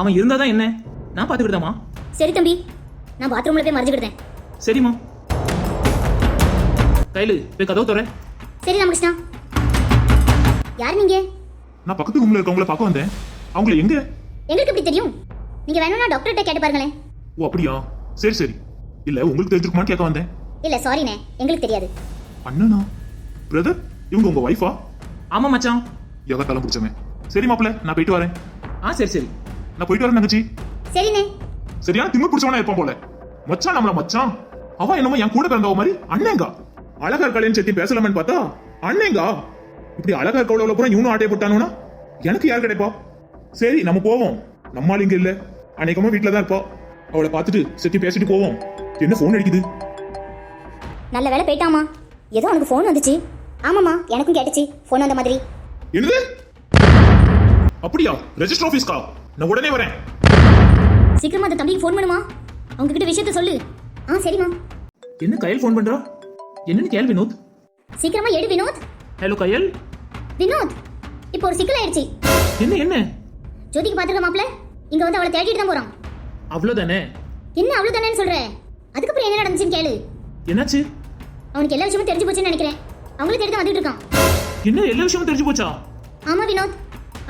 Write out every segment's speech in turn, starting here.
அவன் இருந்தாதான் என்ன? நான் பாத்துக்கிட்டதாமா சரி தம்பி நான் பாத்ரூம்ல போய் மறைஞ்சுக்கிட்டேன். சரிம்மா. கையில போய் கதவு தர சரி ராமகிருஷ்ணா. யார் நீங்க? நான் பக்கத்து ரூம்ல இருக்கவங்கள பார்க்க வந்தேன். அவங்கள எங்க? எங்களுக்கு எப்படி தெரியும்? நீங்க வேணும்னா டாக்டர்கிட்ட கேட்டு பாருங்களேன். ஓ அப்படியா? சரி சரி. இல்ல உங்களுக்கு தெரிஞ்சிருக்குமான்னு கேட்க வந்தேன். இல்ல சாரிண்ணே எங்களுக்கு தெரியாது. அண்ணனா? பிரதர் இவங்க உங்க ஒய்ஃபா ஆமா மச்சான். எகத்தாலும் பிடிச்சவன்? சரி மாப்பிள்ள நான் போயிட்டு வரேன். ஆ சரி சரி. நான் போயிட்டு வரேன் தங்கச்சி. சரிண்ணே. சரியான திமிர் பிடிச்சவனா இருப்பான் போல. மச்சான் நம்மள மச்சான். அவ என்னமோ என் கூட பிறந்தவ மாதிரி அண்ணேங்கா. அழகா இருக்காளேன்னு செத்தி பேசலாமேன்னு பார்த்தா அண்ணேங்கா. இப்படி அழகா இருக்கவளவுல பூரா இவனும் ஆட்டைய போட்டானுனா எனக்கு யார் கிடைப்பா? சரி நம்ம போவோம். நம்மால் இங்க இல்ல. அநேகமா வீட்டுல தான் இருப்பா. அவளை பார்த்துட்டு செத்தி பேசிட்டு போவோம். என்ன போன் அடிக்குது? நல்ல வேலை போயிட்டாமா ஏதோ உனக்கு ஃபோன் வந்துச்சு. ஆமாம்மா எனக்கும் கேட்டுச்சு. ஃபோன் வந்த மாதிரி. என்னது? அப்படியா? ரெஜிஸ்டர் ஆபீஸ்க்கா நான் உடனே வரேன். சீக்கிரமா அந்த தம்பிக்கு ஃபோன் பண்ணுமா? அவங்க கிட்ட விஷயத்த சொல்லு. ஆ சரிம்மா. என்ன கையல் ஃபோன் பண்றா? என்னன்னு கேள் வினோத். சீக்கிரமா எடு வினோத். ஹலோ கையல். வினோத் இப்போ ஒரு சிக்கல் ஆயிடுச்சு. என்ன என்ன? ஜோதிக்கு பாத்துருக்க மாப்ள இங்க வந்து அவளை தேடிட்டு தான் போறான். அவ்வளவுதானே? என்ன அவ்வளவு தானேன்னு சொல்ற? அதுக்கப்புறம் என்ன நடந்துச்சுன்னு கேளு. என்னாச்சு? அவனுக்கு எல்லா விஷயமும் தெரிஞ்சு போச்சுன்னு நினைக்கிறேன். அவங்கள தேடி தான் வந்துட்டு இருக்கான். என்ன எல்லா விஷயமும் தெரிஞ்சு போச்சா? ஆமா வினோத்.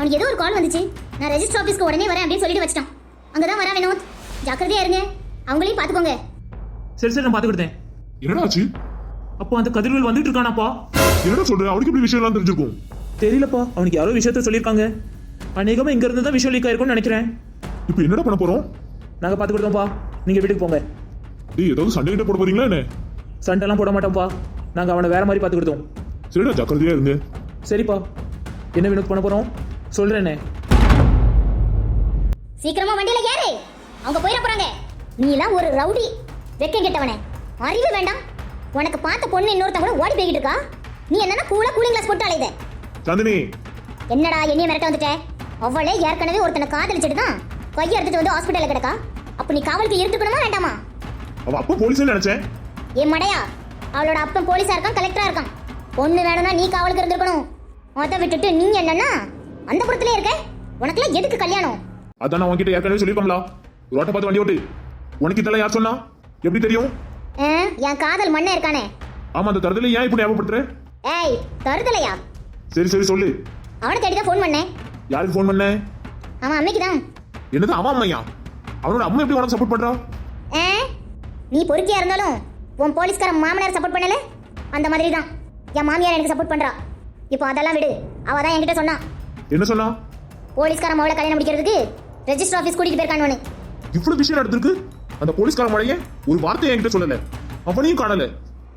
அவனுக்கு ஏதோ ஒரு கால் வந்துச்சு. நான் ரெஜிஸ்டர் ஆஃபீஸ்க்கு உடனே வரேன் அப்படின்னு சொல்லிட்டு வச்சிட்டான். அங்கதான் வரேன் வினோத். ஜாக்கிரதையா இருங்க. அவங்களையும் பாத்துக்கோங்க சரி சரி நான் பாத்துக்கிட்டேன் என்னடா ஆச்சு அப்போ அந்த கதிர்வேல் வந்துட்டு இருக்கானாப்பா? என்னடா சொல்ற? அவனுக்கு இப்படி விஷயம் எல்லாம் தெரிஞ்சிருக்கும்? தெரியலப்பா. அவனுக்கு யாரோ விஷயத்த சொல்லியிருக்காங்க. அநேகமா இங்க இருந்து தான் விஷயம் லீக் ஆயிருக்கும்னு நினைக்கிறேன். இப்போ என்னடா பண்ண போறோம்? நாங்க பாத்துக்கிட்டோம்ப்பா நீங்க வீட்டுக்கு போங்க. டேய் ஏதாவது சண்டை கிட்ட போட போறீங்களா என்ன? சண்டைலாம் போட மாட்டோம்ப்பா. நாங்க அவனை வேற மாதிரி பாத்துக்கிட்டோம் சரிடா ஜாக்கிரதையா இருங்க. சரிப்பா. என்ன வினோத் பண்ண போறோம்? சொல்றேனே. சீக்கிரமா வண்டியில ஏறு. அவங்க போயிட போறாங்க. நீ எல்லாம் ஒரு ரவுடி. வெக்கம் கெட்டவனே. அறிவு வேண்டாம். உனக்கு பார்த்த பொண்ணு இன்னொருத்தன் கூட ஓடி போய்கிட்டு இருக்கா? நீ என்னன்னா கூலா கூலிங் கிளாஸ் போட்டு அலையுத. சாந்தினி என்னடா என்னைய மிரட்ட வந்துட்ட? அவளே ஏற்கனவே ஒருத்தனை காதலிச்சிட்டு தான் கையை எடுத்துட்டு வந்து ஹாஸ்பிட்டல்ல கிடக்கா. அப்ப நீ காவலுக்கு இருந்துக்கணுமா வேண்டாமா? அவ அப்பா போலீஸ்னு நினைச்சேன். ஏன் மடையா அவளோட அப்பன் போலீஸா இருக்கான் கலெக்டரா இருக்கான். பொண்ணு வேணும்னா நீ காவலுக்கு இருந்திருக்கணும். அதை விட்டுட்டு நீ என்னன்னா அந்த புறத்திலே இருக்க? உனக்குலாம் எதுக்கு கல்யாணம்? அதான் நான் உன்கிட்ட ஏற்கனவே சொல்லிருப்பாங்களா ரோட்டை பார்த்து வண்டி ஓட்டு. உனக்கு இதெல்லாம் யார் சொன்னா? எப்படி தெரியும்? என் காதல் மண்ணே இருக்கானே. ஆமா அந்த தரத்துல ஏன் இப்படி ஞாபகப்படுத்துற? ஏய் தருதலையா? சரி சரி சொல்லு. அவனை தேடி தான் ஃபோன் பண்ணேன். யாருக்கு ஃபோன் பண்ண? அவன் அம்மைக்கு தான் என்னது அவன் அம்மையா? அவனோட அம்மா எப்படி உனக்கு சப்போர்ட் பண்றா? ஆ நீ பொறுக்கியா இருந்தாலும் உன் போலீஸ்கார மாமனார் சப்போர்ட் பண்ணல? அந்த மாதிரி தான் என் மாமியார் எனக்கு சப்போர்ட் பண்றா. இப்போ அதெல்லாம் விடு. அவ தான் என்கிட்ட சொன்னா என்ன சொன்னா? போலீஸ்கார மவளை கல்யாணம் முடிக்கிறதுக்கு ரெஜிஸ்டர் ஆஃபீஸ் கூட்டிட்டு போயிருக்கானு இவ்வளவு விஷயம் நடந்திருக்கு. அந்த போலீஸ்கார மழைய ஒரு வார்த்தையை என்கிட்ட சொல்லல. அவனையும் காணல.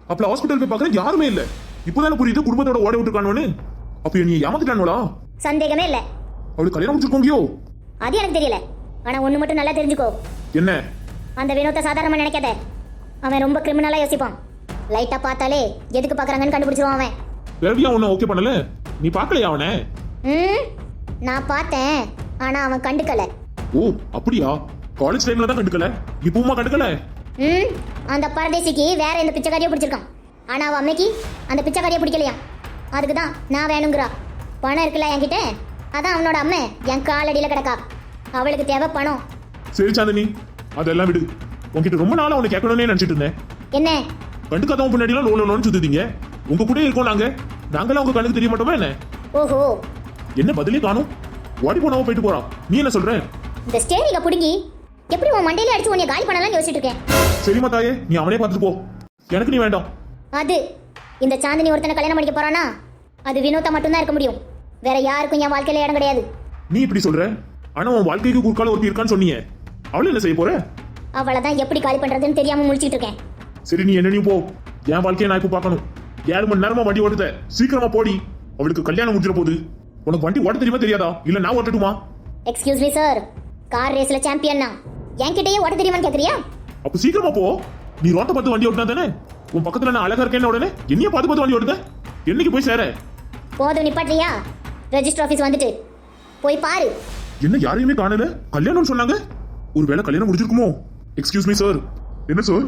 அப்ப ஹாஸ்பிட்டல் போய் பார்க்கற யாருமே இல்ல. இப்போதானே புரியுது குடும்பத்தோட ஓட விட்டுருக்கானு அப்ப நீ ஏமாத்திட்டானோடா சந்தேகமே இல்லை. அவளுக்கு கல்யாணம் முடிச்சிருக்கோங்கியோ? அது எனக்கு தெரியல. ஆனா ஒண்ணு மட்டும் நல்லா தெரிஞ்சுக்கோ. என்ன? அந்த வினோத்தை சாதாரணமா நினைக்காத. அவன் ரொம்ப கிரிமினலா யோசிப்பான். லைட்டா பார்த்தாலே எதுக்கு பாக்குறாங்கன்னு கண்டுபிடிச்சிருவான் அவன். ரவியா ஒன்னும் ஓகே பண்ணல? நீ பார்க்கலையா அவனை? ம்? நான் பார்த்தேன் ஆனா அவன் கண்டுக்கல. ஓ அப்படியா? காலேஜ் டைம்ல தான் கண்டுக்கல? இப்பவுமா கண்டுக்கல? ம் அந்த பரதேசிக்கு வேற எந்த பிச்சைக்காரியை பிடிச்சிருக்கான். ஆனா அவன் அம்மைக்கு அந்த பிச்சைக்காரியை பிடிக்கலையா? அதுக்கு தான் நான் வேணுங்கிறா. பணம் இருக்குல்ல என்கிட்ட? அதான் அவனோட அம்மை. என் காலடியில கிடக்கா. அவளுக்கு தேவை பணம். சரி சாந்தினி. அதெல்லாம் விடு. உன்கிட்ட ரொம்ப நாளா உன்னை கேட்கணும்னே நினைச்சிட்டு இருந்தேன். என்ன? கண்டுக்காதவன் பின்னாடி எல்லாம் லோன் லோன் சுத்துதீங்க உங்க கூட இருக்கோம் நாங்க. நாங்களாம் உங்க கண்ணுக்கு தெரிய மாட்டோமா என்ன? ஓஹோ. என்ன பதிலே காணும்? ஓடி போனவன் போயிட்டு போறான் நீ என்ன சொல்ற? இந்த ஸ்டேரிங்க பிடுங்கி. எப்படி உன் மண்டையில அடிச்சு உன்னை காலி பண்ணலாம்னு யோசிச்சுட்டு இருக்கேன்? சரிம்மா தாயே நீ அவனே பார்த்துட்டு போ. எனக்கு நீ வேண்டாம். அது இந்த சாந்தினி ஒருத்தனை கல்யாணம் பண்ணிக்க போறானா? அது வினோத்தா மட்டும்தான் இருக்க முடியும். வேற யாருக்கும் என் வாழ்க்கையில இடம் கிடையாது. நீ இப்படி சொல்ற? ஆனா உன் வாழ்க்கைக்கு குறுக்கால ஒருத்தி இருக்கான்னு சொன்னீங்க அவளை என்ன செய்ய போற? அவளை தான் எப்படி காலி பண்றதுன்னு தெரியாம முழிச்சிட்டு இருக்கேன். சரி நீ என்ன நீ போ. என் வாழ்க்கையை நான் இப்ப பார்க்கணும். ஏழு மணி நேரமா வண்டி ஓட்டுத. சீக்கிரமா போடி. அவளுக்கு கல்யாணம் முடிஞ்சிட போகுது. உனக்கு வண்டி ஓட்ட தெரியுமா தெரியாதா? இல்ல நான் ஓட்டட்டுமா? எக்ஸ்கியூஸ் மீ சார் கார் ரேஸ்ல சாம்பியன் தான் என்கிட்டயே ஓட்ட தெரியுமான்னு கேக்குறியா? அப்ப சீக்கிரமா போ. நீ ரோட்டை பார்த்து வண்டி ஓட்டினா தானே? உன் பக்கத்துல நான் அழகா இருக்கேன்னு உடனே என்னைய பார்த்து பார்த்து வண்டி ஓட்டுத? என்னைக்கு போய் சேர? போதும் நிப்பாட்றியா ரெஜிஸ்டர் ஆஃபீஸ் வந்துட்டு. போய் பாரு. என்ன யாரையுமே காணல? கல்யாணம்னு சொன்னாங்க? ஒருவேளை கல்யாணம் முடிஞ்சிருக்குமோ? எக்ஸ்கியூஸ் மீ சார் என்ன சார்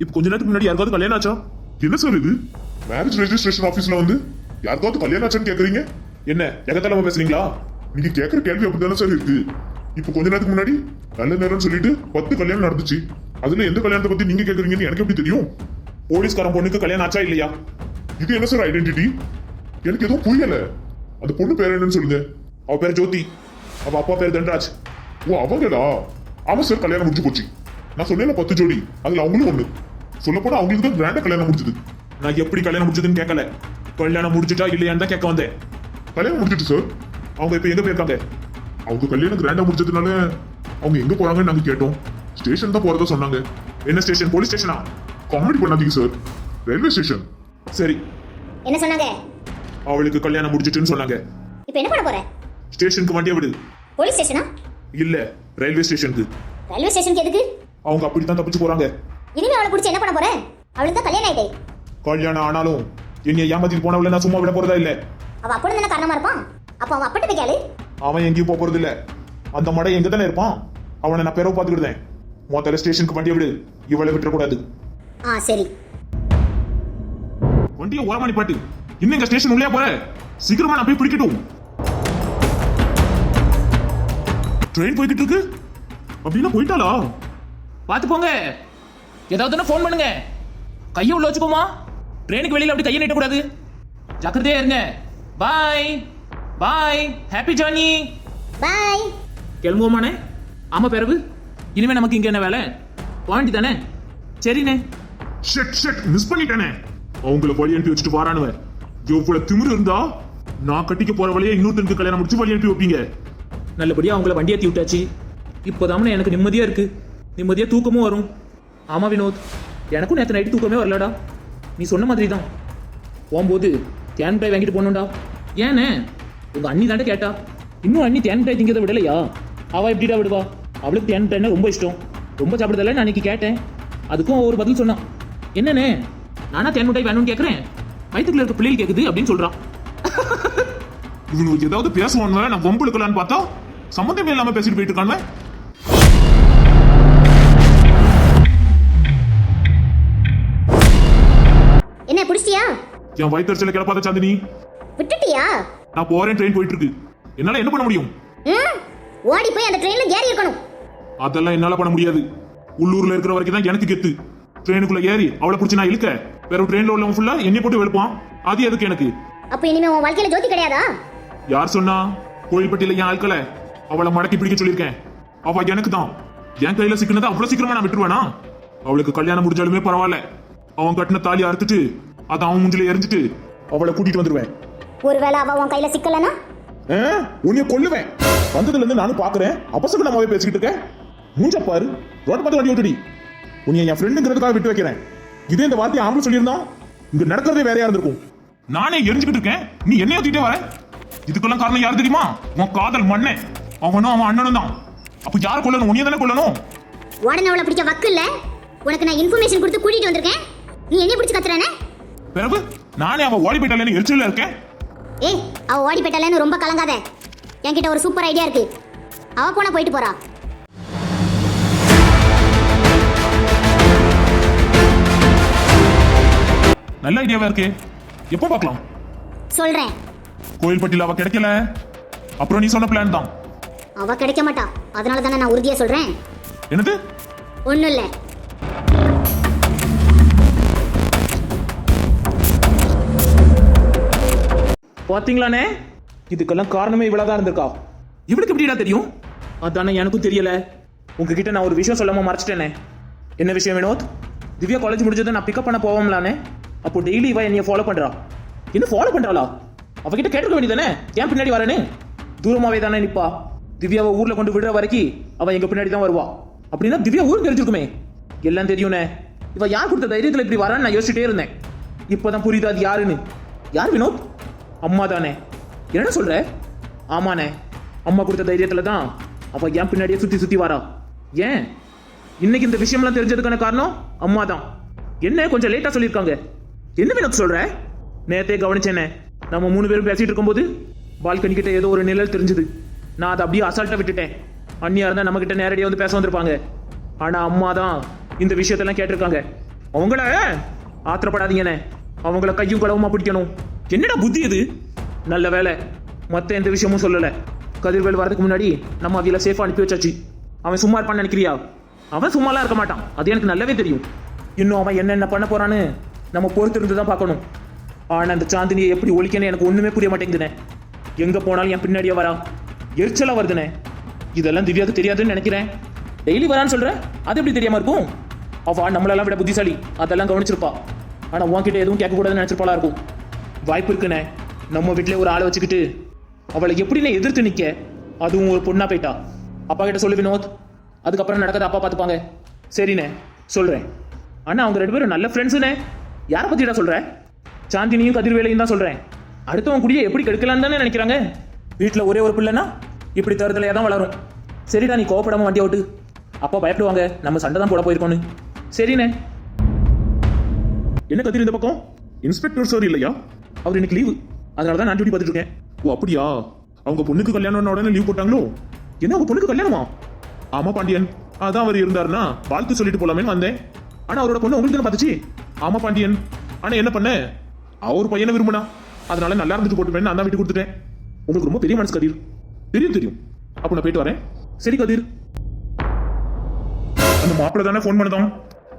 இப்போ கொஞ்ச நேரத்துக்கு முன்னாடி யாருக்காவது கல்யாணம் ஆச்சா? என்ன சார் இது? மேரேஜ் ரெஜிஸ்ட்ரேஷன் ஆபீஸ்ல வந்து யாருக்காவது கல்யாணம் ஆச்சுன்னு கேக்குறீங்க? என்ன எகத்தலமா பேசுறீங்களா? நீங்க கேக்குற கேள்வி அப்படிதானே சார் இருக்கு. இப்ப கொஞ்ச நேரத்துக்கு முன்னாடி நல்ல நேரம்னு சொல்லிட்டு பத்து கல்யாணம் நடந்துச்சு. அதுல எந்த கல்யாணத்தை பத்தி நீங்க கேக்குறீங்கன்னு எனக்கு எப்படி தெரியும்? போலீஸ்காரன் பொண்ணுக்கு கல்யாணம் ஆச்சா இல்லையா? இது என்ன சார் ஐடென்டிட்டி எனக்கு எதுவும் புரியல. அந்த பொண்ணு பேர் என்னன்னு சொல்லுங்க. அவ பேர் ஜோதி. அவ அப்பா பேர் தண்டராஜ் ஓ அவங்களா? அவன் சார் கல்யாணம் முடிஞ்சு போச்சு. நான் சொன்னேன் பத்து ஜோடி. அதுல அவங்களும் ஒண்ணு. சொல்ல போனா அவங்களுக்கு தான் கிராண்டா கல்யாணம் முடிஞ்சது. நான் எப்படி கல்யாணம் முடிச்சதுன்னு கேட்கல கல்யாணம் முடிஞ்சிட்டா இல்லையான்னு தான் கேட்க வந்தேன். கல்யாணம் முடிஞ்சிட்டு சார் அவங்க இப்ப எங்க போயிருக்காங்க? அவங்க கல்யாணம் கிராண்டா முடிஞ்சதுனால அவங்க எங்க போறாங்கன்னு நாங்க கேட்டோம். ஸ்டேஷன் தான் போறதா சொன்னாங்க. என்ன ஸ்டேஷன் போலீஸ் ஸ்டேஷனா காமெடி பண்ணாதீங்க சார் ரயில்வே ஸ்டேஷன் சரி. என்ன சொன்னாங்க? அவளுக்கு கல்யாணம் முடிச்சிட்டுன்னு சொன்னாங்க. இப்போ என்ன பண்ண போற? ஸ்டேஷனுக்கு வண்டியை விடு. போலீஸ் ஸ்டேஷனா இல்ல ரயில்வே ஸ்டேஷனுக்கு ரயில்வே ஸ்டேஷனுக்கு எதுக்கு? அவங்க அப்படித்தான் தப்பிச்சு போறாங்க. இனிமே அவளை பிடிச்சி என்ன பண்ண போற? அவளுக்கு தான் கல்யாணம் ஆயிட்டே. கல்யாணம் ஆனாலும் என்னை ஏமாத்திட்டு போனவள நான் சும்மா விட போறதா இல்ல? அவ அப்படி தானே காரணமா இருப்பான். அப்ப அவன் அப்பட்டு போய் கேளு. அவன் எங்கேயும் போக போறது இல்ல அந்த மடை எங்க தானே இருப்பான்? அவனை நான் பெறவு பார்த்துக்கிட்டேன் முதல்ல ஸ்டேஷனுக்கு வண்டியை விடு. இவளை விட்டுறக்கூடாது. ஆ சரி. வண்டியை ஓரமா நிப்பாட்டு இன்னும் எங்க ஸ்டேஷன் உள்ளே போற? சீக்கிரமா நான் போய் பிடிக்கட்டும். ட்ரெயின் போய்கிட்டு இருக்கு. அப்படின்னா போயிட்டாளா? பார்த்து போங்க. ஏதாவதுன்னா ஃபோன் பண்ணுங்க. கையை உள்ள வச்சுக்கோமா ட்ரெயினுக்கு வெளியில அப்படி கையை நீட்டக்கூடாது. ஜாக்கிரதையா இருங்க. பாய் பாய் ஹாப்பி ஜர்னி பாய் கிளம்புவோமாண்ணே ஆமா பிறகு இனிமே நமக்கு இங்க என்ன வேலை? பாண்டி தானே? சரிண்ணே. ஷெட் ஷெட் மிஸ் பண்ணிட்டேனே. அவங்கள வழி அனுப்பி வச்சுட்டு வாரானுவ எவ்வளவு திமிரு இருந்தா? நான் கட்டிக்க போற வழியை இன்னொருத்தனுக்கு கல்யாணம் முடிச்சு வழி அனுப்பி வைப்பீங்க. நல்லபடியா அவங்கள வண்டி ஏற்றி விட்டாச்சு. இப்போதாமண்ணே எனக்கு நிம்மதியா இருக்கு. நிம்மதியா தூக்கமும் வரும். ஆமா வினோத். எனக்கும் நேற்று நைட்டு தூக்கமே வரலடா. நீ சொன்ன மாதிரி தான் போகும்போது தேன் மிட்டாய் வாங்கிட்டு போகணும்டா. ஏண்ணே உங்க அண்ணி தாண்டா கேட்டா. இன்னும் அண்ணி தேன் ட்ரை திங்கிறத விடலையா? அவ எப்படிடா விடுவா? அவளுக்கு தேன் மிட்டாய்னா ரொம்ப இஷ்டம். ரொம்ப சாப்பிடுறதில்ல நான் அன்னைக்கு கேட்டேன். அதுக்கும் ஒரு பதில் சொன்னான். என்னண்ணே நானா தேன் மிட்டாய் வேணும்னு கேட்குறேன் வயிற்றுக்குள்ள இருக்க பிள்ளைகள் கேட்குது அப்படின்னு சொல்றான். இவனுக்கு ஏதாவது பேசுவானுவ நான் வம்பு எடுக்கலான்னு பார்த்தா சம்மந்தமே இல்லாம பேசிட்டு போயிட்டு இருக்கானுவ என் வயிற்றுல கிளப்பாத சாந்தினி? விட்டுட்டியா? நான் போறேன் ட்ரெயின் போயிட்டு இருக்கு என்னால என்ன பண்ண முடியும்? ஓடி போய் அந்த ட்ரெயின்ல ஏறி இருக்கணும். அதெல்லாம் என்னால பண்ண முடியாது. உள்ளூர்ல இருக்கிற வரைக்கும் தான் எனக்கு கெத்து. ட்ரெயினுக்குள்ள ஏறி அவளை பிடிச்சி நான் இழுக்க. வேற ட்ரெயின்ல உள்ளவன் ஃபுல்லா என்னை போட்டு வெளுப்பான். அது எதுக்கு எனக்கு? அப்ப இனிமே உன் வாழ்க்கையில ஜோதி கிடையாதா? யார் சொன்னா? கோயில்பட்டியில என் ஆட்களை அவளை மடக்கி பிடிக்க சொல்லியிருக்கேன். அவ எனக்கு தான். என் கையில சிக்கினதை அவ்வளவு சீக்கிரமா நான் விட்டுருவேனா? அவளுக்கு கல்யாணம் முடிஞ்சாலுமே பரவாயில்ல. அவன் கட்டின தாலி அறுத்துட்டு அதை அவன் முஞ்சில எரிஞ்சிட்டு அவளை கூட்டிட்டு வந்துருவேன். ஒருவேளை அவ உன் கையில சிக்கலனா உன்னைய கொல்லுவேன். வந்ததுல இருந்து நானும் பாக்குறேன். அபசகுணமாவே பேசிக்கிட்டு இருக்கேன். மூஞ்ச பாரு. ரோட் பார்த்து வண்டி ஓட்டுடி. உன்னை என் ஃப்ரெண்டுங்கிறதுக்காக விட்டு வைக்கிறேன். இதே இந்த வார்த்தையை ஆம்பளை சொல்லியிருந்தான். இங்க நடக்கிறதே வேறையா இருந்திருக்கும் நானே எரிஞ்சுக்கிட்டு இருக்கேன். நீ என்ன ஏத்திட்டே வர? இதுக்கெல்லாம் காரணம் யார் தெரியுமா? உன் காதல் மண்ணே அவனும் அவன் அண்ணனும் தான். அப்ப யார் கொல்லணும்? உன்னைய தானே கொல்லணும்? உடனே அவளை பிடிக்க வக்கு இல்ல? உனக்கு நான் இன்ஃபர்மேஷன் கொடுத்து கூட்டிட்டு வந்திருக்கேன். நீ என்ன பிடிச்சு கத்துறானே பிறகு நானே அவன் ஓடி போயிட்டாலேன்னு எரிச்சல இருக்கேன் ஏய் அவ ஓடி போயிட்டாலேன்னு ரொம்ப கலங்காத. என்கிட்ட ஒரு சூப்பர் ஐடியா இருக்கு. அவ போனா போயிட்டு போறா. நல்ல ஐடியாவா இருக்கே. எப்போ பார்க்கலாம்? சொல்றேன். கோயில்பட்டியில் அவ கிடைக்கல. அப்புறம் நீ சொன்ன பிளான் தான். அவ கிடைக்க மாட்டா. அதனால தானே நான் உறுதியா சொல்றேன். என்னது? ஒண்ணும் இல்ல. பாத்தீங்களாண்ணே? இதுக்கெல்லாம் காரணமே இவ்வளவுதான் இருந்திருக்கா. இவளுக்கு எப்படிடா தெரியும்? அதானே எனக்கும் தெரியல. உங்ககிட்ட நான் ஒரு விஷயம் சொல்லாம மறைச்சிட்டேனே. என்ன விஷயம் வினோத்? திவ்யா காலேஜ் முடிஞ்சதை நான் பிக்கப் பண்ண போவோம்லானே அப்போ டெய்லி இவ என்னைய ஃபாலோ பண்றா. என்ன ஃபாலோ பண்றாளா? அவகிட்ட கேட்டுக்க வேண்டியதானே ஏன் பின்னாடி வரேன்னு? தூரமாவே தானே நிப்பா. திவ்யாவை ஊர்ல கொண்டு விடுற வரைக்கும் அவ எங்க பின்னாடி தான் வருவா. அப்படின்னா திவ்யா ஊருக்கு தெரிஞ்சிருக்குமே. எல்லாம் தெரியும்னே. இவ யார் கொடுத்த தைரியத்துல இப்படி வரான்னு நான் யோசிச்சுட்டே இருந்தேன். இப்போதான் புரியுது அது யாருன்னு? யார் வினோத்? அம்மா தானே என்ன சொல்ற? ஆமாண்ணே. அம்மா கொடுத்த தைரியத்துல தான் அவ என் பின்னாடியே சுத்தி சுத்தி வரா. ஏன்? இன்னைக்கு இந்த விஷயம்லாம் தெரிஞ்சதுக்கான காரணம் அம்மா தான் என்ன கொஞ்சம் லேட்டா சொல்லியிருக்காங்க. என்ன வினோத் சொல்ற? நேத்தே கவனிச்சேனே. நம்ம மூணு பேரும் பேசிட்டு இருக்கும்போது பால்கனி கிட்ட ஏதோ ஒரு நிழல் தெரிஞ்சது. நான் அதை அப்படியே அசால்ட்டா விட்டுட்டேன். அண்ணியா இருந்தா நம்ம கிட்ட நேரடியாக வந்து பேச வந்திருப்பாங்க. ஆனா அம்மா தான் இந்த விஷயத்தெல்லாம் கேட்டிருக்காங்க. அவங்கள ஆத்திரப்படாதீங்கண்ணே. அவங்கள கையும் களவுமா பிடிக்கணும். என்னடா புத்தி இது? நல்ல வேலை மற்ற எந்த விஷயமும் சொல்லலை. கதிர்வேல் வரதுக்கு முன்னாடி நம்ம அவியில் சேஃபாக அனுப்பி வச்சாச்சு. அவன் சும்மா இருப்பான்னு நினைக்கிறியா? அவன் சும்மாலாம் இருக்க மாட்டான். அது எனக்கு நல்லாவே தெரியும். இன்னும் அவன் என்னென்ன பண்ண போறான்னு நம்ம பொறுத்து இருந்து தான் பார்க்கணும். ஆனால் அந்த சாந்தினியை எப்படி ஒழிக்கணும் எனக்கு ஒன்றுமே புரிய மாட்டேங்குதுனே. எங்கே போனாலும் என் பின்னாடியே வரா. எரிச்சலாக வருதுண்ணே இதெல்லாம் திவ்யாவுக்கு தெரியாதுன்னு நினைக்கிறேன். டெய்லி வரான்னு சொல்கிறேன் அது எப்படி தெரியாம இருக்கும்? அவள் நம்மளெல்லாம் விட புத்திசாலி. அதெல்லாம் கவனிச்சிருப்பா. ஆனால் உன்கிட்ட எதுவும் கேட்கக்கூடாதுன்னு நினச்சிருப்பாளா இருக்கும். வாய்ப்பு இருக்குண்ணே நம்ம வீட்டிலே ஒரு ஆளை வச்சுக்கிட்டு அவளை எப்படிண்ணே எதிர்த்து நிற்க அதுவும் ஒரு பொண்ணா போயிட்டா. அப்பா கிட்ட சொல்லு வினோத். அதுக்கப்புறம் நடக்கிறத அப்பா பார்த்துப்பாங்க சரிண்ணே சொல்கிறேன் ஆனால் அவங்க ரெண்டு பேரும் நல்ல ஃப்ரெண்ட்ஸுண்ணே யாரை பற்றி தான் சொல்கிறேன் சாந்தினியும் கதிர்வேலையும் தான் சொல்கிறேன் அடுத்தவன் குடியை எப்படி கெடுக்கலான்னு தானே நினைக்கிறாங்க? வீட்டில் ஒரே ஒரு பிள்ளைனா இப்படி தருதலையாக தான் வளரும். சரிடா நீ கோவப்படாமல் வண்டி ஓட்டு. அப்பா பயப்படுவாங்க நம்ம சண்டை தான் போட போயிருக்கோன்னு சரிண்ணே என்ன கதிர் இந்த பக்கம்? இன்ஸ்பெக்டர் சார் இல்லையா? அவர் இன்னைக்கு லீவு அதனால தான் நான் டியூட்டி பார்த்துட்டு இருக்கேன். ஓ அப்படியா? அவங்க பொண்ணுக்கு கல்யாணம் உடனே லீவ் போட்டாங்களோ? என்ன அவங்க பொண்ணுக்கு கல்யாணமா? ஆமா பாண்டியன். அதான் அவர் இருந்தாருன்னா வாழ்த்து சொல்லிட்டு போலாமேன்னு வந்தேன். ஆனா அவரோட பொண்ணு உங்களுக்கு தானே பார்த்துச்சு? ஆமா பாண்டியன். ஆனா என்ன பண்ண? அவர் பையனை விரும்பினா. அதனால நல்லா இருந்துட்டு போட்டுப்பேன் நான் தான் விட்டு கொடுத்துட்டேன். உங்களுக்கு ரொம்ப பெரிய மனசு கதிர். தெரியும் தெரியும். அப்போ நான் போயிட்டு வரேன். சரி கதிர். அந்த மாப்பிள்ளை தானே ஃபோன் பண்ணதான்.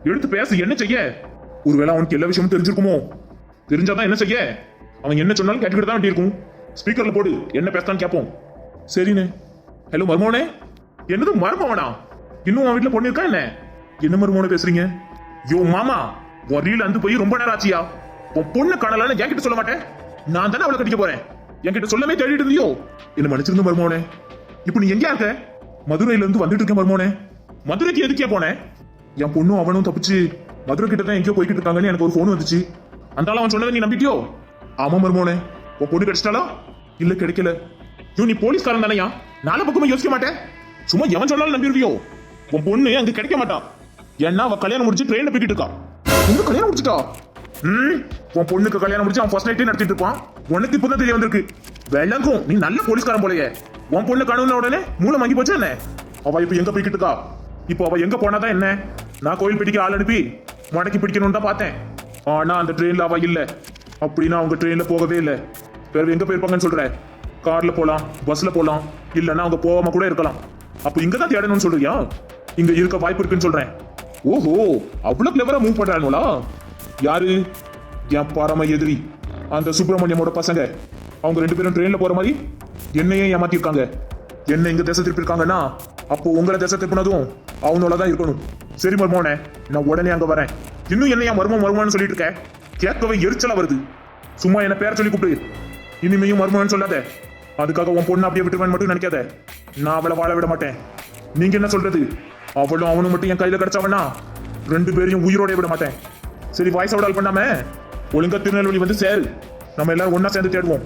எடுத்து பேச என்ன செய்ய? ஒருவேளை அவனுக்கு எல்லா விஷயமும் தெரிஞ்சிருக்குமோ? தெரிஞ்சாதான் என்ன செய்ய? அவன் என்ன சொன்னாலும் கேட்டுக்கிட்டு தான் இருக்கும். ஸ்பீக்கர்ல போடு என்ன பேசலான்னு கேட்போம் சரிண்ணே. ஹலோ மருமோனே. என்னது மருமவனா இன்னும் உன் வீட்டுல பொண்ணு இருக்கா என்ன? என்ன மருமோனே பேசுறீங்க? யோ மாமா உன் ரீல் அந்து போய் ரொம்ப நேரம் ஆச்சியா? உன் பொண்ணு காணலான்னு என்கிட்ட சொல்ல மாட்டேன். நான் தானே அவளை கட்டிக்க போறேன். என்கிட்ட சொல்லவே தேடிட்டு இருந்தியோ? என்ன மன்னிச்சிருந்த மருமோனே. இப்போ நீ எங்கேயா இருக்க? மதுரையில இருந்து வந்துட்டு இருக்க மருமோனே. மதுரைக்கு எதுக்கே போனேன் என் பொண்ணும் அவனும் தப்பிச்சு மதுரை கிட்ட தான் எங்கேயோ போய்கிட்டு இருக்காங்கன்னு எனக்கு ஒரு ஃபோன் வந்துச்சு. அந்த அவன் சொன்னதை நீ நம்பிட்டியோ? ஆமா மருமோனே உன் பொண்ணு கிடைச்சிட்டாளா? இல்ல கிடைக்கல. ஐயோ நீ போலீஸ்காரன் தானையா? நாலு பக்கமும் யோசிக்க மாட்டேன் சும்மா எவன் சொன்னாலும் நம்பிடுவியோ? உன் பொண்ணு அங்க கிடைக்க மாட்டான் ஏன்னா அவ கல்யாணம் முடிச்சு ட்ரெயின்ல போய்கிட்டு இருக்கா. உங்க கல்யாணம் முடிச்சுட்டா? ம் உன் பொண்ணுக்கு கல்யாணம் முடிச்சு அவன் ஃபர்ஸ்ட் நைட்டே நடத்திட்டு இருப்பான். உனக்கு இப்பதான் தெரிய வந்திருக்கு. வெள்ளங்கும் நீ நல்ல போலீஸ்காரன் போலயே. உன் பொண்ணு கனவுன உடனே மூளை மங்கி போச்சு என்ன? அவ இப்ப எங்க போய்கிட்டு இருக்கா? இப்போ அவ எங்க போனாதான் என்ன? நான் கோயில் பிடிக்க ஆள் அனுப்பி மடக்கி பிடிக்கணும்னு தான் பார்த்தேன். ஆனா அந்த ட்ரெயின்ல அவ இல்ல. அப்படின்னா அவங்க ட்ரெயின்ல போகவே இல்ல. பிறகு எங்க போயிருப்பாங்கன்னு சொல்ற? கார்ல போலாம் பஸ்ல போலாம் இல்லன்னா அவங்க போகாம கூட இருக்கலாம். அப்ப இங்க தான் தேடணும்னு சொல்றியா? இங்க இருக்க வாய்ப்பு இருக்குன்னு சொல்றேன். ஓஹோ அவ்வளவு கிளவரா மூவ் பண்றாங்களா யாரு? என் பரம எதிரி. அந்த சுப்பிரமணியமோட பசங்க. அவங்க ரெண்டு பேரும் ட்ரெயின்ல போற மாதிரி என்னையே ஏமாத்திருக்காங்க. என்ன இங்க திசை திருப்பிருக்காங்கன்னா அப்போ உங்களை திசை திருப்பினதும் அவனோட தான் இருக்கணும். சரி மர்மோனே நான் உடனே அங்க வரேன். இன்னும் என்ன என் மர்மம் மர்மம்னு சொல்லிட்டு இருக்க? கேட்கவே எரிச்சலா வருது. சும்மா என்ன பேர சொல்லி கூப்பிடு. இனிமையும் மர்மம்னு சொல்லாத. அதுக்காக உன் பொண்ணு அப்படியே விட்டுருவேன் மட்டும் நினைக்காத. நான் அவளை வாழ விட மாட்டேன். நீங்க என்ன சொல்றது? அவளும் அவனும் மட்டும் என் கையில கிடைச்சவனா? ரெண்டு பேரையும் உயிரோட விட மாட்டேன். சரி வாய்ஸ் அவுட் பண்ணாம ஒழுங்கா திருநெல்வேலி வந்து சேரு. நம்ம எல்லாரும் ஒன்னா சேர்ந்து தேடுவோம்.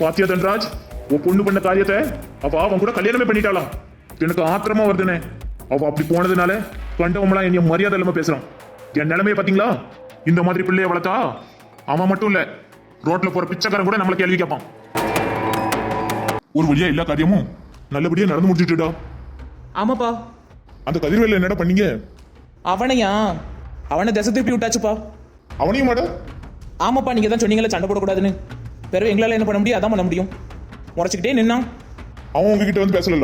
பாத்தியா தன்ராஜ் உன் பொண்ணு பண்ண காரியத்தை அப்ப அவன் கூட கல்யாணமே பண்ணிட்டாலாம் எனக்கு ஆத்திரமா வருதுனே. அவ அப்படி போனதுனால கண்டவங்களாம் என்னைய மரியாதை இல்லாம பேசுறான். என் நிலைமைய பாத்தீங்களா? இந்த மாதிரி பிள்ளைய வளர்த்தா அவன் மட்டும் இல்ல ரோட்ல போற பிச்சைக்காரன் கூட நம்மள கேள்வி கேட்பான். ஒரு வழியா எல்லா காரியமும் நல்லபடியா நடந்து முடிச்சிட்டுடா ஆமாப்பா. அந்த கதிர்வேல என்னடா பண்ணீங்க? அவனையா? அவனை திசை திருப்பி விட்டாச்சுப்பா. அவனையும் மாட? ஆமாப்பா நீங்க தான் சொன்னீங்களே சண்டை போடக்கூடாதுன்னு. பிறகு எங்களால் என்ன பண்ண முடியும்? அதான் பண்ண முடியும். முறைச்சிக்கிட்டே நின்னான். அவன் உங்ககிட்ட வந்து பேசல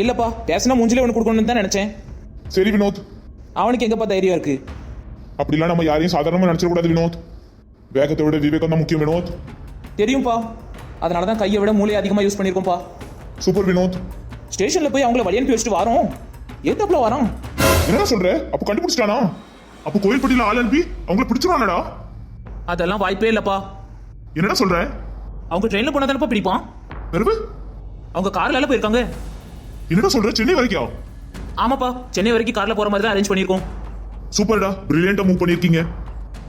இல்லப்பா பேசினா மூஞ்சிலே ஒன்று கொடுக்கணும்னு தான் நினைச்சேன். சரி வினோத். அவனுக்கு எங்கப்பா தைரியம் இருக்கு? அப்படிலாம் நம்ம யாரையும் சாதாரணமா நினைச்சிடக்கூடாது வினோத். வேகத்தை விட விவேகம் தான் முக்கியம் வினோத். தெரியும்ப்பா அதனால தான் கையை விட மூளையை அதிகமாக யூஸ் பண்ணியிருக்கோம்ப்பா சூப்பர் வினோத். ஸ்டேஷனில் போய் அவங்கள வழி அனுப்பி வச்சுட்டு வரோம். எதுக்குள்ள வரோம் என்னடா சொல்ற? அப்ப கண்டுபிடிச்சிட்டானா? அப்ப கோயில்பட்டியில ஆள் அனுப்பி அவங்கள பிடிச்சிருவானடா? அதெல்லாம் வாய்ப்பே இல்லைப்பா. என்னடா சொல்ற? அவங்க ட்ரெயினில் போனால் தானப்பா பிடிப்பான்? நிறுவு அவங்க கார்ல எல்லாம் போயிருக்காங்க. என்னடா சொல்ற? சென்னை வரைக்கும்? ஆமாப்பா சென்னை வரைக்கும் கார்ல போற மாதிரி தான் அரேஞ்ச் பண்ணியிருக்கோம். சூப்பர்டா பிரில்லியண்டா மூவ் பண்ணிருக்கீங்க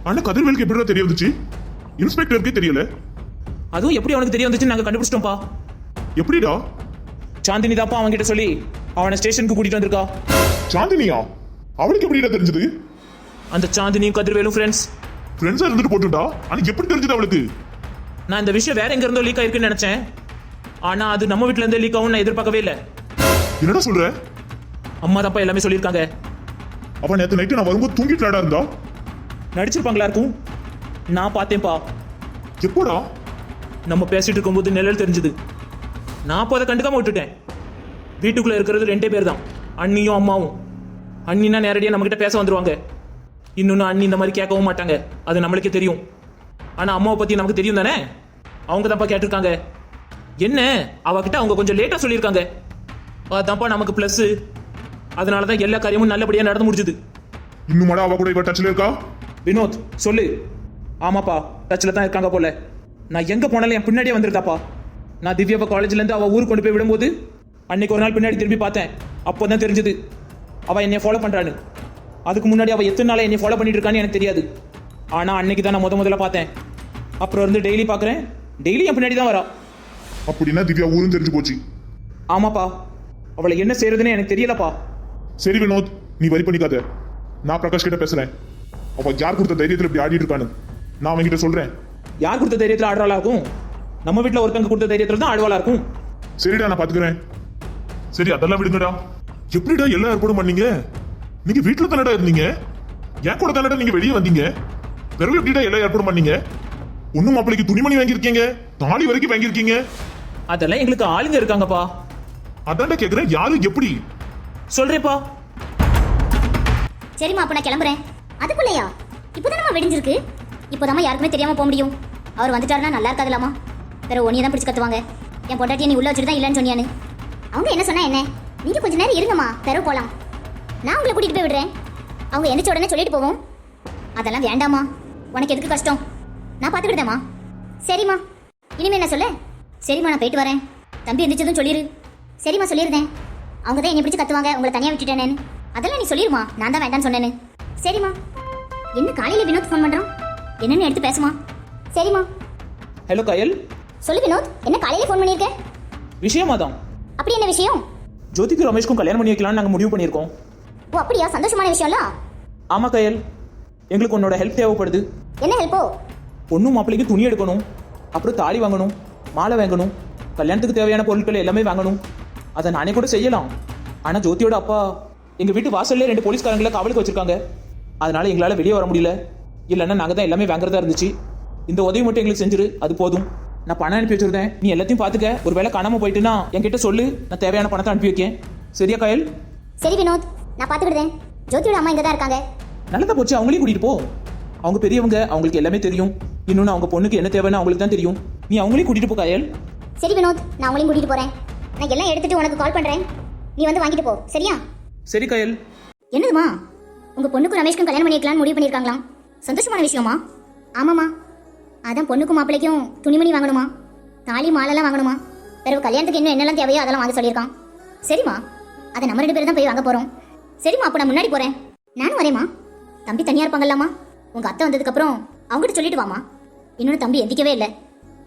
ஆனா கதிர்வேலுக்கு எப்படிடா தெரிய வந்துச்சு? இன்ஸ்பெக்டருக்கே தெரியல. அதுவும் எப்படி அவனுக்கு தெரிய வந்துச்சு நாங்கள் கண்டுபிடிச்சிட்டோம்ப்பா. எப்படிடா? சாந்தினி தான்ப்பா அவன்கிட்ட சொல்லி அவனை ஸ்டேஷனுக்கு கூட்டிட்டு வந்திருக்கா. சாந்தினியா? அவளுக்கு எப்படிடா தெரிஞ்சது? அந்த சாந்தினியும் கதிர்வேலும் ஃப்ரெண்ட்ஸ் ஃப்ரெண்ட்ஸா இருந்துட்டு போட்டுட்டா? ஆனா எப்படி தெரிஞ்சது அவளுக்கு? நான் இந்த விஷயம் வேற எங்க இருந்தோ லீக் ஆயிருக்குன்னு நினைச்சேன். ஆனா அது நம்ம வீட்ல இருந்தே லீக் ஆகும் நான் எதிர்பார்க்கவே இல்லை. என்னடா சொல்ற? அம்மா தான்ப்பா எல்லாமே சொல்லியிருக்காங்க. அவன் நேத்து நைட்டு நான் வரும்போது தூங்கிட்டுலாடா இருந்தா? நடிச்சிருப்பாங்களா இருக்கும் நான் பார்த்தேன்ப்பா. எப்போடா? நம்ம பேசிட்டு இருக்கும்போது நிழல் தெரிஞ்சது. நான் அப்போ அதை கண்டுக்காம விட்டுட்டேன். வீட்டுக்குள்ள இருக்கிறது ரெண்டே பேர் தான் அண்ணியும் அம்மாவும். அண்ணினா நேரடியாக நம்மகிட்ட பேச வந்துருவாங்க. இன்னொன்று அண்ணி இந்த மாதிரி கேட்கவும் மாட்டாங்க. அது நம்மளுக்கே தெரியும். ஆனால் அம்மாவை பற்றி நமக்கு தெரியும் தானே? அவங்க தான்ப்பா கேட்டிருக்காங்க. என்ன? அவகிட்ட அவங்க கொஞ்சம் லேட்டாக சொல்லியிருக்காங்க. அதான்ப்பா நமக்கு ப்ளஸ்ஸு அதனால தான் எல்லா காரியமும் நல்லபடியாக நடந்து முடிஞ்சுது. இன்னுமாடா அவ கூட இவ டச்ல இருக்கா? வினோத் சொல்லு. ஆமாப்பா டச்சில் தான் இருக்காங்க போல. நான் எங்கே போனாலும் என் பின்னாடியே வந்திருக்காப்பா. நான் திவ்யாவை காலேஜ்லேருந்து அவள் ஊருக்கு கொண்டு போய் விடும்போது அன்னைக்கு ஒரு நாள் பின்னாடி திரும்பி பார்த்தேன். அப்போ தான் தெரிஞ்சது. அவள் என்னை ஃபாலோ பண்ணுறான்னு அதுக்கு முன்னாடி அவள் எத்தனை நாள் என்னை ஃபாலோ பண்ணிட்டு இருக்கான்னு எனக்கு தெரியாது. ஆனால் அன்னைக்கு தான் நான் முத முதல்ல பார்த்தேன். அப்புறம் இருந்து டெய்லி பார்க்குறேன். டெய்லி என் பின்னாடி தான் வரா. அப்படின்னா திவ்யா ஊரும் தெரிஞ்சு போச்சு. ஆமாப்பா. அவளை என்ன செய்யறதுன்னு எனக்கு தெரியலப்பா. சரி வினோத் நீ வரி பண்ணிக்காத. நான் பிரகாஷ் கிட்ட பேசுறேன். அவ யார் கொடுத்த தைரியத்துல இப்படி ஆடிட்டு இருக்கான்னு. நான் அவன்கிட்ட சொல்றேன். யார் கொடுத்த தைரியத்தில் ஆடுறாளா இருக்கும்? நம்ம வீட்டில் ஒருத்தங்க கொடுத்த தைரியத்தில் தான் ஆடுவாளா இருக்கும்? சரிடா நான் பாத்துக்கிறேன். சரி அதெல்லாம் விடுங்கடா. எப்படிடா எல்லா ஏற்பாடும் பண்ணீங்க? நீங்க வீட்டுல தானடா இருந்தீங்க? என் கூட தானடா நீங்க வெளியே வந்தீங்க? பிறகு எப்படிடா எல்லா ஏற்பாடும் பண்ணீங்க? ஒண்ணும் மாப்பிளைக்கு துணிமணி வாங்கியிருக்கீங்க? தாலி வரைக்கும் வாங்கியிருக்கீங்க? அதெல்லாம் எங்களுக்கு ஆளுங்க இருக்காங்கப்பா. அதான்டா கேக்குறேன் யாரு எப்படி? சொல்றேப்பா. சரிம்மா அப்ப நான் கிளம்புறேன். அதுக்குள்ளயா? இப்போதானம்மா வெடிஞ்சிருக்கு? இப்போதாம்மா யாருக்குமே தெரியாம போக முடியும். அவர் வந்துட்டாருன்னா நல்லா இருக்காதுலாமா? வேற ஒன்னியை தான் பிடிச்சு கத்துவாங்க. என் பொண்டாட்டியை நீ உள்ள வச்சுட்டு தான் இல்லைன்னு சொன்னியான்னு. அவங்க என்ன சொன்னா என்ன? நீங்க கொஞ்ச நேரம் இருங்கம்மா பிறகு போலாம். நான் உங்களை கூட்டிட்டு போய் விடுறேன். அவங்க எந்திரிச்ச உடனே சொல்லிட்டு போவோம். அதெல்லாம் வேண்டாமா உனக்கு எதுக்கு கஷ்டம்? நான் பார்த்துக்கிட்டேம்மா. சரிம்மா. இனிமே என்ன சொல்ல? சரிம்மா நான் போயிட்டு வரேன். தம்பி எந்திரிச்சதும் சொல்லிடு சரிம்மா சொல்லியிருந்தேன் அவங்க தான் என்னை பிடிச்சு கத்துவாங்க உங்களை தனியாக விட்டுட்டேனேன்னு. அதெல்லாம் நீ சொல்லிருமா நான் தான் வேண்டாம்னு சொன்னேன்னு. சரிம்மா. என்ன காலையில வினோத் ஃபோன் பண்றான்? என்னன்னு எடுத்து பேசுமா. சரிம்மா. ஹலோ கயல் சொல்லு வினோத் என்ன காலையில ஃபோன் பண்ணியிருக்க? விஷயமா தான் அப்படி என்ன விஷயம்? ஜோதிக்கு ரமேஷ்க்கும் கல்யாணம் பண்ணி வைக்கலாம்னு நாங்கள் முடிவு பண்ணியிருக்கோம். ஓ அப்படியா? சந்தோஷமான விஷயம்ல? ஆமா கயல் எங்களுக்கு உன்னோட ஹெல்ப் தேவைப்படுது. என்ன ஹெல்ப்போ பொண்ணும் மாப்பிள்ளைக்கு துணி எடுக்கணும் அப்புறம் தாலி வாங்கணும் மாலை வாங்கணும் கல்யாணத்துக்கு தேவையான பொருட்கள் எல்லாமே வாங்கணும். அதை நானே கூட செய்யலாம். ஆனால் ஜோதியோட அப்பா எங்கள் வீட்டு வாசல்லே ரெண்டு போலீஸ்காரங்களை காவலுக்கு வச்சிருக்காங்க. அதனால எங்களால் வெளியே வர முடியல. இல்லைன்னா நாங்கள் தான் எல்லாமே வாங்குறதா இருந்துச்சு. இந்த உதவி மட்டும் எங்களுக்கு செஞ்சிரு அது போதும். நான் பணம் அனுப்பி வச்சிருந்தேன். நீ எல்லாத்தையும் பார்த்துக்க ஒரு வேளை காணாமல் போயிட்டுனா என்கிட்ட சொல்லு. நான் தேவையான பணத்தை அனுப்பி வைக்கேன். சரியா கயல்? சரி வினோத். நான் பார்த்துக்கிட்டேன் ஜோதியோட அம்மா இங்கே தான் இருக்காங்க. நல்லதா போச்சு. அவங்களையும் கூட்டிட்டு போ. அவங்க பெரியவங்க அவங்களுக்கு எல்லாமே தெரியும். இன்னொன்று அவங்க பொண்ணுக்கு என்ன தேவைன்னு அவங்களுக்கு தான் தெரியும். நீ அவங்களையும் கூட்டிட்டு போ கயல். சரி வினோத். நான் அவங்களையும் கூட்டிட்டு போறேன். நான் எல்லாம் எடுத்துட்டு உனக்கு கால் பண்றேன். நீ வந்து வாங்கிட்டு போ. சரியா? சரி கயல். என்னதுமா? உங்க பொண்ணுக்கும் ரமேஷ்க்கும் கல்யாணம் பண்ணிக்கலாம்னு முடிவு பண்ணிருக்காங்களாம். சந்தோஷமான விஷயமா? ஆமாமா அதான் பொண்ணுக்கும் மாப்பிள்ளைக்கும் துணிமணி வாங்கணுமா? தாலி மாலைலாம் வாங்கணுமா? பிறகு கல்யாணத்துக்கு இன்னும் என்னெல்லாம் தேவையோ அதெல்லாம் வாங்க சொல்லியிருக்கான். சரிம்மா. அதை நம்ம ரெண்டு பேரும் தான் போய் வாங்க போறோம். சரிம்மா அப்போ நான் முன்னாடி போறேன். நானும் வரேம்மா. தம்பி தனியா இருப்பாங்கல்லம்மா உங்க அத்தை வந்ததுக்கு அப்புறம் அவங்ககிட்ட சொல்லிட்டு வாமா இன்னொன்று தம்பி எந்திக்கவே இல்லை.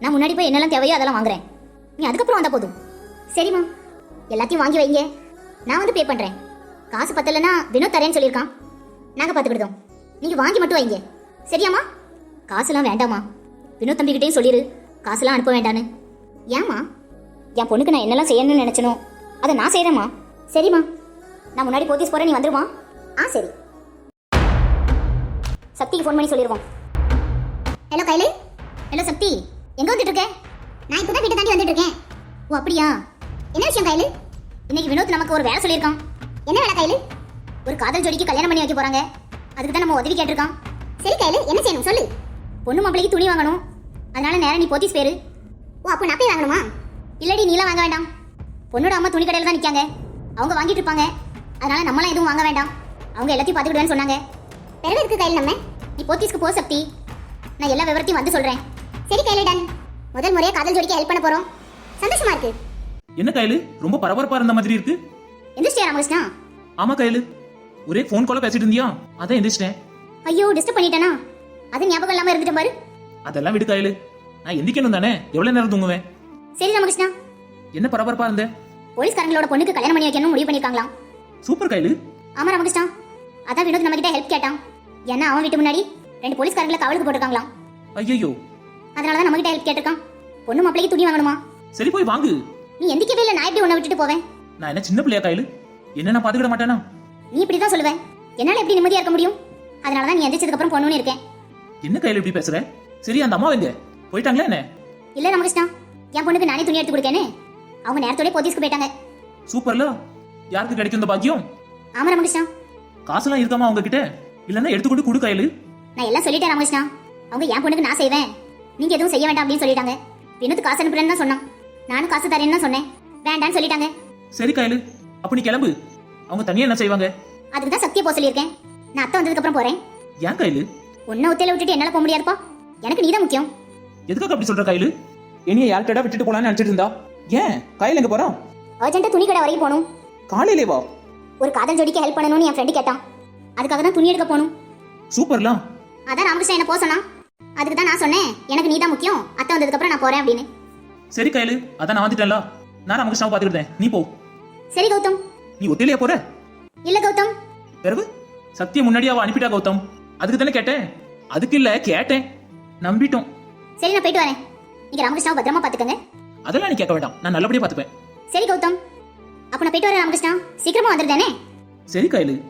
நான் முன்னாடி போய் என்னெல்லாம் தேவையோ அதெல்லாம் வாங்குறேன். நீ அதுக்கப்புறம் வந்தா போதும். சரிம்மா எல்லாத்தையும் வாங்கி வைங்க. நான் வந்து பே பண்ணுறேன் காசு பத்தலைன்னா வினோத் தரேன்னு சொல்லியிருக்கான். நாங்க பார்த்துக்கிட்டோம் நீங்கள் வாங்கி மட்டும் வைங்க. சரியாம்மா காசுலாம் வேண்டாமா? வினோத் தம்பிக்கிட்டையும் சொல்லிடு காசுலாம் அனுப்ப வேண்டான்னு. ஏம்மா என் பொண்ணுக்கு நான் என்னெல்லாம் செய்யணும்னு நினச்சனோ அதை நான் செய்கிறேம்மா சரிம்மா நான் முன்னாடி போத்தீஸ் போகிறேன் நீ வந்துடுமா ஆ சரி. சக்திக்கு ஃபோன் பண்ணி சொல்லிடுவோம் ஹலோ கைலு. ஹலோ சக்தி. எங்கே வந்துட்டு இருக்கேன் நான் இப்போ தான் வீட்டை தாண்டி வந்துட்டு இருக்கேன். ஓ அப்படியா? என்ன விஷயம் கையில் இன்னைக்கு வினோத் நமக்கு ஒரு வேலை சொல்லியிருக்கான். என்ன வேலை கையில் ஒரு காதல் ஜோடிக்கு கல்யாணம் பண்ணி வைக்க போறாங்க. அதுக்கு தான் நம்ம உதவி கேட்டிருக்கான். சரி கையில் என்ன செய்யணும்? சொல்லு. பொண்ணு மாப்பிளைக்கு துணி வாங்கணும். அதனால நேரம் நீ போத்தி பேரு. ஓ அப்போ நான் போய் வாங்கணுமா? இல்லடி நீலாம் வாங்க வேண்டாம். பொண்ணோட அம்மா துணி கடையில் தான் நிற்காங்க அவங்க வாங்கிட்டு இருப்பாங்க. அதனால நம்மளாம் எதுவும் வாங்க வேண்டாம். அவங்க எல்லாத்தையும் பார்த்துக்கிடுவேன்னு சொன்னாங்க. பெறவே இருக்கு கையில் நம்ம. நீ போத்தீஸ்க்கு போ சக்தி. நான் எல்லா விவரத்தையும் வந்து சொல்றேன். சரி கையில் டன் முதல் முறையாக காதல் ஜோடிக்கு ஹெல்ப் பண்ண போறோம். சந்தோஷமா இருக்கு. என்ன கயலு? ரொம்ப பரபரப்பா இருந்த மாதிரி இருக்கு. எந்திரிச்சியா ராமகிருஷ்ணா? ஆமா கயலு. ஒரே ஃபோன் கால பேசிட்டு இருந்தியா? அதான் எந்திரிச்சிட்டேன். ஐயோ டிஸ்டர்ப் பண்ணிட்டேனா? அது ஞாபகம் இல்லாம இருந்துட்டேன் பாரு. அதெல்லாம் விடு கயலு. நான் எந்திக்கணும் தானே? எவ்வளவு நேரம் தூங்குவேன்? சரி ராமகிருஷ்ணா. என்ன பரபரப்பா இருந்த? போலீஸ்காரங்களோட பொண்ணுக்கு கல்யாணம் பண்ணி வைக்கணும் முடிவு பண்ணிருக்காங்களாம் சூப்பர் கயலு. ஆமா ராமகிருஷ்ணா. அதான் வினோத் நம்ம கிட்ட ஹெல்ப் கேட்டான். ஏன்னா அவன் வீட்டு முன்னாடி ரெண்டு போலீஸ்காரங்களை காவலுக்கு போட்டிருக்காங்களாம் ஐயோ அதனால தான் நம்ம கிட்ட ஹெல்ப் கேட்டிருக்கான். பொண்ணு மாப்பிளைக்கு துணி வாங்கணுமா? சரி போய் வாங்கு. நீ எந்திக்கவே இல்லை நான் எப்படி உன்னை விட்டுட்டு போவேன்? நான் என்ன சின்ன பிள்ளையா கயலு? என்ன நான் பாத்துக்கிட மாட்டேனா? நீ இப்படி தான் சொல்லுவேன் என்னால எப்படி நிம்மதியா இருக்க முடியும்? அதனால தான் நீ எந்திரிச்சதுக்கு அப்புறம் பொண்ணுன்னு இருக்கேன். என்ன கையில இப்படி பேசுற? சரி அந்த அம்மா எங்க? போயிட்டாங்களா என்ன? இல்ல ராமகிருஷ்ணா என் பொண்ணுக்கு நானே துணி எடுத்து கொடுக்கேன்னு அவங்க நேரத்தோட போத்தீஸ்க்கு போயிட்டாங்க. சூப்பர்ல. யாருக்கு கிடைக்கும் இந்த பாக்கியம்? ஆமா ராமகிருஷ்ணா காசெல்லாம் இருக்காமா அவங்க கிட்ட இல்லன்னா எடுத்துக்கொண்டு குடு கையில. நான் எல்லாம் சொல்லிட்டேன் ராமகிருஷ்ணா அவங்க என் பொண்ணுக்கு நான் செய்வேன். நீங்க எதுவும் செய்ய வேண்டாம் அப்படின்னு சொல்லிட்டாங்க. வினோத் காசு அனுப்புறேன்னு தான் சொன்னான். நானும் காசு தரேன்னு சொன்னேன். வேண்டான்னு சொல்லிட்டாங்க. சரி கையில. அப்ப நீ கிளம்பு. அவங்க தனியா என்ன செய்வாங்க? அதுக்கு தான் சக்தியை போக சொல்லியிருக்கேன். நான் அத்தை வந்ததுக்கு அப்புறம் போறேன். ஏன் கையில? உன்னை ஒத்தையில விட்டுட்டு என்னால போக முடியாதுப்பா. எனக்கு நீதான் முக்கியம். எதுக்காக அப்படி சொல்ற கையில? இனிய யார்கிட்ட விட்டுட்டு போலான்னு நினைச்சிட்டு இருந்தா? ஏன்? கையில எங்க போறான்? அர்ஜென்ட்டா துணி கடை வரைக்கும் போகணும். காலையிலே வா. ஒரு காதல் ஜோடிக்கு ஹெல்ப் பண்ணணும்னு என் ஃப்ரெண்டு கேட்டான். அதுக்காக தான் துணி எடுக்க போகணும். சூப்பர்லாம். அதான் ராமகிருஷ்ணன் என்ன போக சொன்னான். அதுக்கு தான் நான் சொன்னேன் எனக்கு நீதான் முக்கியம். அத்தை வந்ததுக்கு அப்புறம் நான் போறேன் அப்படின்னு. சரி கையில அதான் நான் வந்துட்டேன்ல. நான் ராமகிருஷ்ணாவை பாத்துக்கிட்டேன் நீ போ. சரி கௌதம். நீ ஒத்திலையா போற? இல்ல கௌதம். பிறகு? சத்திய முன்னாடியே அவ அனுப்பிட்டா கௌதம். அதுக்கு தானே கேட்டேன். அதுக்கு இல்ல கேட்டேன். நம்பிட்டோம். சரி நான் போயிட்டு வரேன். நீங்க ராமகிருஷ்ணாவை பத்திரமா பாத்துக்கங்க அதெல்லாம் நீ கேட்க வேண்டாம். நான் நல்லபடியா பாத்துப்பேன் சரி கௌதம். அப்ப நான் போயிட்டு வரேன் ராமகிருஷ்ணா. சீக்கிரமா வந்துருதானே சரி கையில